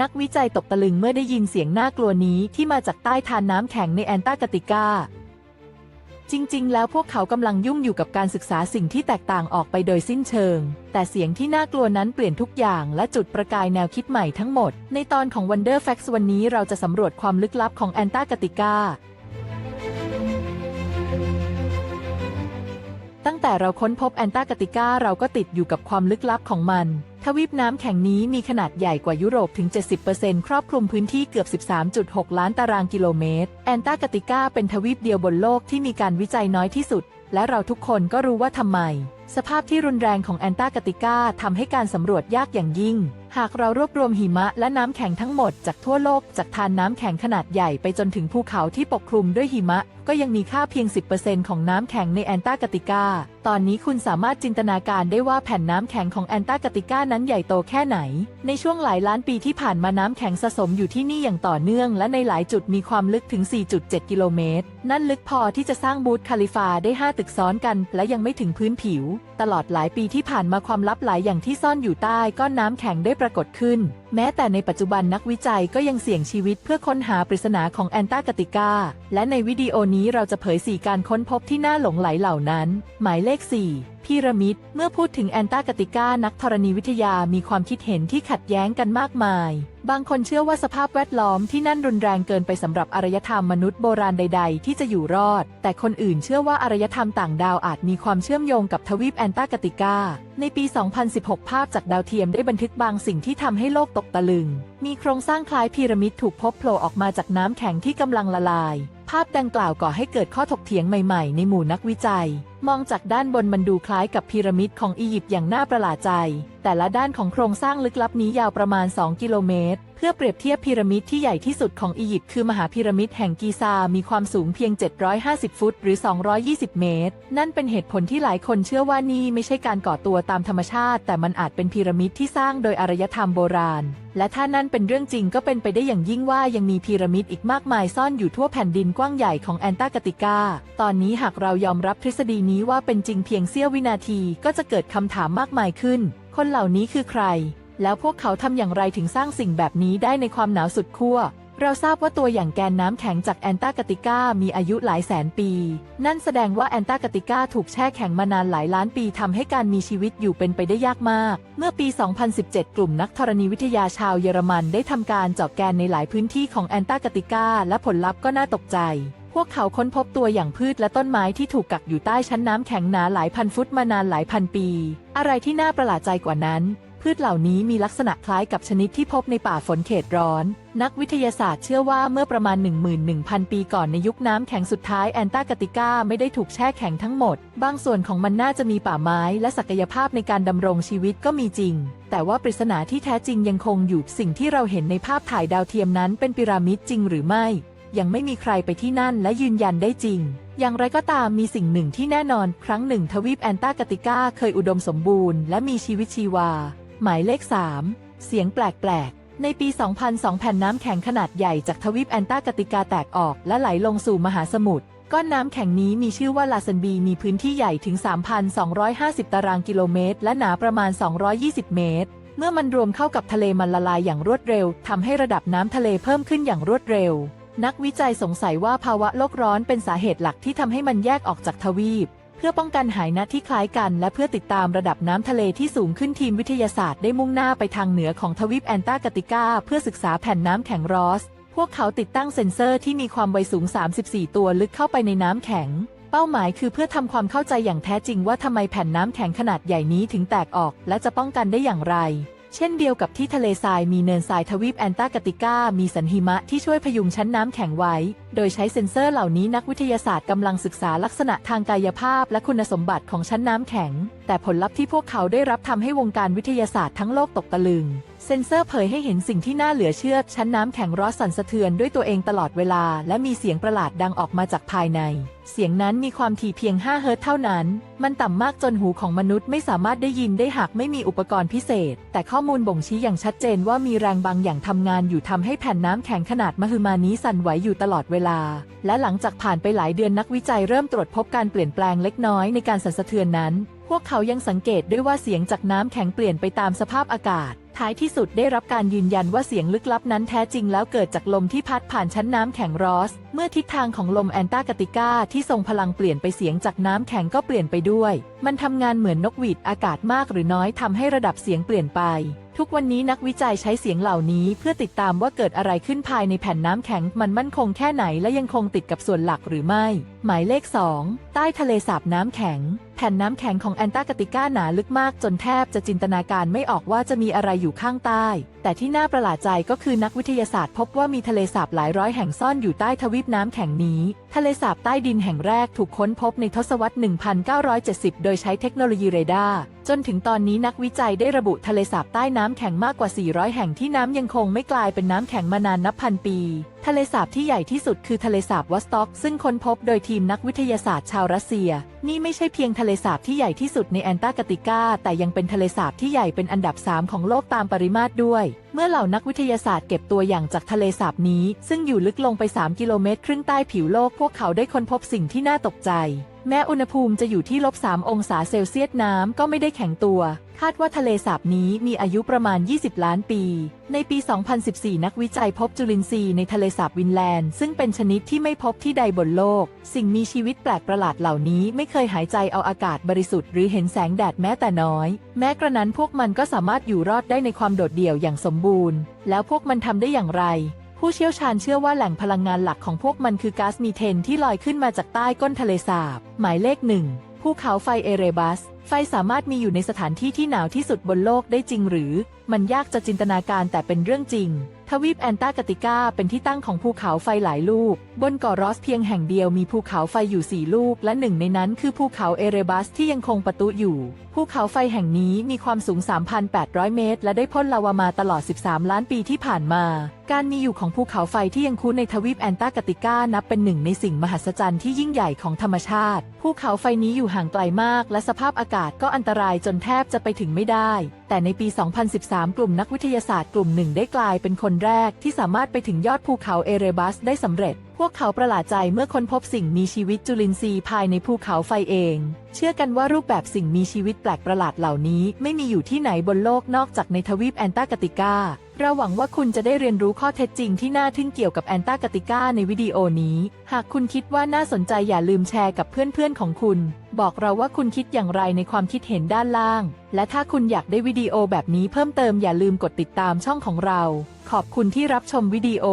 นักวิจัยตกตะลึงเมื่อได้ยินเสียงน่ากลัวนี้ที่มาจากใต้ทานน้ำแข็งในแอนตาร์กติกา จริง ๆ แล้วพวกเขากำลังยุ่งอยู่กับการศึกษาสิ่งที่แตกต่างออกไปโดยสิ้นเชิง แต่เสียงที่น่ากลัวนั้นเปลี่ยนทุกอย่างและจุดประกายแนวคิดใหม่ทั้งหมด ในตอนของ Wonder Facts วันนี้เราจะสำรวจความลึกลับของแอนตาร์กติกาตั้งแต่เราค้นพบแอนตาร์กติกาเราก็ติดอยู่กับความลึกลับของมัน ทวีปน้ำแข็งนี้มีขนาดใหญ่กว่ายุโรปถึง 70%ครอบคลุมพื้นที่เกือบ 13.6 ล้านตารางกิโลเมตร แอนตาร์กติกาเป็นทวีปเดียวบนโลกที่มีการวิจัยน้อยที่สุด และเราทุกคนก็รู้ว่าทำไม สภาพที่รุนแรงของแอนตาร์กติกาทำให้การสำรวจยากอย่างยิ่ง หากเรารวบรวมหิมะและน้ำแข็งทั้งหมดจากทั่วโลกจากทานน้ำแข็งขนาดใหญ่ไปจนถึงภูเขาที่ปกคลุมด้วยหิมะ ก็ยังมีค่าเพียง 10%ของน้ำแข็งในแอนตาร์กติกา ตอนนี้คุณสามารถจินตนาการได้ว่าแผ่นน้ำแข็งของแอนตาร์กติกานั้นใหญ่โตแค่ไหน ในช่วงหลายล้านปีที่ผ่านมาน้ำแข็งสะสมอยู่ที่นี่อย่างต่อเนื่อง และในหลายจุดมีความลึกถึง 4.7 กิโลเมตร นั่นลึกพอที่จะสร้างบูธคาลิฟาได้ 5 ตึกซ้อนกัน และยังไม่ถึงพื้นผิว ตลอดหลายปีที่ผ่านมาความลับหลายอย่างที่ซ่อนอยู่ใต้ก้อนน้ำแข็งได้ปรากฏขึ้น แม้แต่ในปัจจุบันนักวิจัยก็ยังเสี่ยงชีวิตเพื่อค้นหาปริศนาของแอนตาร์กติกา และในวิดีโอนี้เราจะเผย 4 การค้นพบที่น่าหลงไหลเหล่านั้น หมายเลข 4 พีระมิด เมื่อพูดถึงแอนตากติกานักธรณีวิทยามีความคิดเห็นที่ขัดแย้งกันมากมาย บางคนเชื่อว่าสภาพแวดล้อมที่นั่นรุนแรงเกินไปสำหรับอารยธรรมมนุษย์โบราณใด ๆ ที่จะอยู่รอด แต่คนอื่นเชื่อว่าอารยธรรมต่างดาวอาจมีความเชื่อมโยงกับทวีปแอนตากติกา ในปี 2016 ภาพจากดาวเทียมได้บันทึกบางสิ่งที่ทำให้โลกตกตะลึง มีโครงสร้างคล้ายพีระมิดถูกพบโผล่ออกมาจากน้ำแข็งที่กำลังละลาย ภาพดังกล่าวก่อให้เกิดข้อถกเถียงใหม่ ๆ ในหมู่นักวิจัย มองจากด้านบนมันดูคล้ายกับพีระมิดของอียิปต์อย่างน่าประหลาดใจ แต่ละด้านของโครงสร้างลึกลับนี้ยาวประมาณ 2 กิโลเมตร เพื่อเปรียบเทียบพีระมิดที่ใหญ่ที่สุดของอียิปต์คือมหาพีระมิดแห่งกีซา มีความสูงเพียง 750 ฟุต หรือ 220 เมตร นั่นเป็นเหตุผลที่หลายคนเชื่อว่านี่ไม่ใช่การก่อตัวตามธรรมชาติ แต่มันอาจเป็นพีระมิดที่สร้างโดยอารยธรรมโบราณ และถ้านั่นเป็นเรื่องจริงก็เป็นไปได้อย่างยิ่งว่ายังมีพีระมิดอีกมากมายซ่อนอยู่ทั่วแผ่นดินกว้างใหญ่ของแอนตาร์กติกา ตอนนี้หากเรายอมรับทฤษฎีนี้ว่าเป็นจริงเพียงเสี้ยววินาทีก็จะเกิดคำถามมากมายขึ้น คนเหล่านี้คือใคร แล้วพวกเขาทำอย่างไรถึงสร้างสิ่งแบบนี้ได้ในความหนาวสุดขั้วเราทราบว่าตัวอย่างแกนน้ำแข็งจากแอนตาร์กติกามีอายุหลายแสนปี นั่นแสดงว่าแอนตาร์กติกาถูกแช่แข็งมานานหลายล้านปีทำให้การมีชีวิตอยู่เป็นไปได้ยากมาก เมื่อปี 2017 กลุ่มนักธรณีวิทยาชาวเยอรมันได้ทำการเจาะแกนในหลายพื้นที่ของแอนตาร์กติกาและผลลัพธ์ก็น่าตกใจ พวกเขาค้นพบตัวอย่างพืชและต้นไม้ที่ถูกกักอยู่ใต้ชั้นน้ำแข็งหนาหลายพันฟุตมานานหลายพันปี อะไรที่น่าประหลาดใจกว่านั้น พืชเหล่านี้มีลักษณะคล้ายกับชนิดที่พบในป่าฝนเขตร้อน นักวิทยาศาสตร์เชื่อว่าเมื่อประมาณ 11,000 ปีก่อนในยุคน้ำแข็งสุดท้ายแอนตาร์กติกาไม่ได้ถูกแช่แข็งทั้งหมด บางส่วนของมันน่าจะมีป่าไม้และศักยภาพในการดำรงชีวิตก็มีจริง แต่ว่าปริศนาที่แท้จริงยังคงอยู่สิ่งที่เราเห็นในภาพถ่ายดาวเทียมนั้นเป็นพีระมิดจริงหรือไม่ ยังไม่มีใครไปที่นั่นและยืนยันได้จริง อย่างไรก็ตามมีสิ่งหนึ่งที่แน่นอนครั้งหนึ่งทวีปแอนตาร์กติกาเคยอุดมสมบูรณ์และมีชีวิตชีวา หมายเลข 3 เสียงแปลกๆ ในปี 2002 แผ่นน้ำแข็งขนาดใหญ่จากทวีปแอนตาร์กติกาแตกออกและไหลลงสู่มหาสมุทรก้อนน้ำแข็งนี้มีชื่อว่าลาซันบีมีพื้นที่ใหญ่ถึง 3,250 ตารางกิโลเมตร และหนาประมาณ 220 เมตร เมื่อมันรวมเข้ากับทะเลมันละลายอย่างรวดเร็วทำให้ระดับน้ำทะเลเพิ่มขึ้นอย่างรวดเร็ว นักวิจัยสงสัยว่าภาวะโลกร้อนเป็นสาเหตุหลักที่ทำให้มันแยกออกจากทวีป เพื่อป้องกันหายนะที่คล้ายกัน และเพื่อติดตามระดับน้ำทะเลที่สูงขึ้นทีมวิทยาศาสตร์ได้มุ่งหน้าไปทางเหนือของทวีปแอนตาร์กติกา เพื่อศึกษาแผ่นน้ำแข็งรอส พวกเขาติดตั้งเซ็นเซอร์ที่มีความไวสูง 34 ตัวลึกเข้าไปในน้ำแข็ง เป้าหมายคือเพื่อทำความเข้าใจอย่างแท้จริงว่าทำไมแผ่นน้ำแข็งขนาดใหญ่นี้ถึงแตกออก และจะป้องกันได้อย่างไร เช่นเดียวกับที่ทะเลทรายมีเนินทรายทวีปแอนตาร์กติกา มีสันหิมะที่ช่วยพยุงชั้นน้ำแข็งไว้ โดยใช้เซ็นเซอร์เหล่านี้นักวิทยาศาสตร์กำลังศึกษาลักษณะทางกายภาพและคุณสมบัติของชั้นน้ำแข็ง แต่ผลลัพธ์ที่พวกเขาได้รับทำให้วงการวิทยาศาสตร์ทั้งโลกตกตะลึง เซ็นเซอร์เผยให้เห็นสิ่งที่น่าเหลือเชื่อ ชั้นน้ำแข็งร้อนสั่นสะเทือนด้วยตัวเองตลอดเวลา และมีเสียงประหลาดดังออกมาจากภายในเสียงนั้นมีความถี่เพียง 5 เฮิรตซ์เท่านั้น มันต่ำมากจนหูของมนุษย์ไม่สามารถได้ยินได้หากไม่มีอุปกรณ์พิเศษ แต่ข้อมูลบ่งชี้อย่างชัดเจนว่ามีแรงบางอย่างทำงานอยู่ทำให้แผ่นน้ำแข็งขนาดมหึมานี้สั่นไหวอยู่ตลอดเวลา และหลังจากผ่านไปหลายเดือนนักวิจัยเริ่มตรวจพบการเปลี่ยนแปลงเล็กน้อยในการสั่นสะเทือนนั้น พวกเขายังสังเกตด้วยว่าเสียงจากน้ำแข็งเปลี่ยนไปตามสภาพอากาศ ท้ายที่สุดได้รับการยืนยันว่าเสียงลึกลับนั้นแท้จริงแล้วเกิดจากลมที่พัดผ่านชั้นน้ำแข็งรอส เมื่อทิศทางของลมแอนตาร์กติกาที่ทรงพลังเปลี่ยนไปเสียงจากน้ำแข็งก็เปลี่ยนไปด้วย มันทำงานเหมือนนกหวีดอากาศมากหรือน้อยทำให้ระดับเสียงเปลี่ยนไป ทุกวันนี้นักวิจัยใช้เสียงเหล่านี้เพื่อติดตามว่าเกิดอะไรขึ้นภายในแผ่นน้ำแข็ง มันมั่นคงแค่ไหนและยังคงติดกับส่วนหลักหรือไม่ หมายเลข 2 ใต้ทะเลสาบน้ำแข็งแผ่นน้ำแข็งของแอนตาร์กติกาหนาลึกมากจนแทบจะจินตนาการไม่ออกว่าจะมีอะไรอยู่ข้างใต้ แต่ที่น่าประหลาดใจก็คือนักวิทยาศาสตร์พบว่ามีทะเลสาบหลายร้อยแห่งซ่อนอยู่ใต้ทวีปน้ำแข็งนี้ ทะเลสาบใต้ดินแห่งแรกถูกค้นพบในทศวรรษ 1970 โดยใช้เทคโนโลยีเรดาร์จนถึงตอนนี้นักวิจัยได้ระบุทะเลสาบใต้น้ำแข็งมากกว่า 400 แห่งที่น้ำยังคงไม่กลายเป็นน้ำแข็งมานานนับพันปี ทะเลสาบที่ใหญ่ที่สุดคือทะเลสาบวอสต็อก ซึ่งค้นพบโดยทีมนักวิทยาศาสตร์ชาวรัสเซีย นี่ไม่ใช่เพียงทะเลสาบที่ใหญ่ที่สุดในแอนตาร์กติกา แต่ยังเป็นทะเลสาบที่ใหญ่เป็นอันดับ 3 ของโลกตามปริมาตรด้วย เมื่อเหล่านักวิทยาศาสตร์เก็บตัวอย่างจากทะเลสาบนี้ ซึ่งอยู่ลึกลงไป 3 กิโลเมตรครึ่งใต้ผิวโลกพวกเขาได้ค้นพบสิ่งที่น่าตกใจ แม้อุณหภูมิจะอยู่ที่ลบ3องศาเซลเซียสน้ำก็ไม่ได้แข็งตัว คาดว่าทะเลสาบนี้มีอายุประมาณ 20 ล้านปี ในปี 2014 นักวิจัยพบจุลินทรีย์ในทะเลสาบวินแลนด์ ซึ่งเป็นชนิดที่ไม่พบที่ใดบนโลก สิ่งมีชีวิตแปลกประหลาดเหล่านี้ไม่เคยหายใจเอาอากาศบริสุทธิ์หรือเห็นแสงแดดแม้แต่น้อย แม้กระนั้นพวกมันก็สามารถอยู่รอดได้ในความโดดเดี่ยวอย่างสมบูรณ์ แล้วพวกมันทำได้อย่างไรผู้เชี่ยวชาญเชื่อว่าแหล่งพลังงานหลักของพวกมันคือก๊าซมีเทนที่ลอยขึ้นมาจากใต้ก้นทะเลสาบ หมายเลขหนึ่ง ภูเขาไฟเอเรบัส ไฟสามารถมีอยู่ในสถานที่ที่หนาวที่สุดบนโลกได้จริงหรือ มันยากจะจินตนาการแต่เป็นเรื่องจริง ทวีปแอนตาร์กติกาเป็นที่ตั้งของภูเขาไฟหลายลูก บนเกาะรอสเพียงแห่งเดียวมีภูเขาไฟอยู่ 4 ลูก และหนึ่งในนั้นคือภูเขาเอเรบัสที่ยังคงประตุอยู่ ภูเขาไฟแห่งนี้มีความสูง 3,800 เมตร และได้พ่นลาวามาตลอด 13 ล้านปีที่ผ่านมา การมีอยู่ของภูเขาไฟที่ยังคุ้นในทวีปแอนตาร์กติกานับเป็นหนึ่งในสิ่งมหัศจรรย์ที่ยิ่งใหญ่ของธรรมชาติ ภูเขาไฟนี้อยู่ห่างไกลมาก และสภาพอากาศก็อันตรายจนแทบจะไปถึงไม่ได้ แต่ในปี 2013 กลุ่มนักวิทยาศาสตร์กลุ่มหนึ่งได้กลายเป็นคนแรกที่สามารถไปถึงยอดภูเขาเอเรบัสได้สำเร็จ วกเขาประหลาดใจเมื่อค้นพบสิ่งมีชีวิตจุลินทรีย์ภายในภูเขาไฟเอง เชื่อกันว่ารูปแบบสิ่งมีชีวิตแปลกประหลาดเหล่านี้ ไม่มีอยู่ที่ไหนบนโลกนอกจากในทวีปแอนตาร์กติกาเราหวังว่าคุณจะได้เรียนรู้ข้อเท็จจริงที่น่าทึ่งเกี่ยวกับแอนตาร์กติกาในวิดีโอนี้ หากคุณคิดว่าน่าสนใจอย่าลืมแชร์กับเพื่อนๆของคุณ บอกเราว่าคุณคิดอย่างไรในความคิดเห็นด้านล่าง และถ้าคุณอยากได้วิดีโอแบบนี้เพิ่มเติมอย่าลืมกดติดตามช่องของเรา ขอบคุณที่รับชมวิดีโอ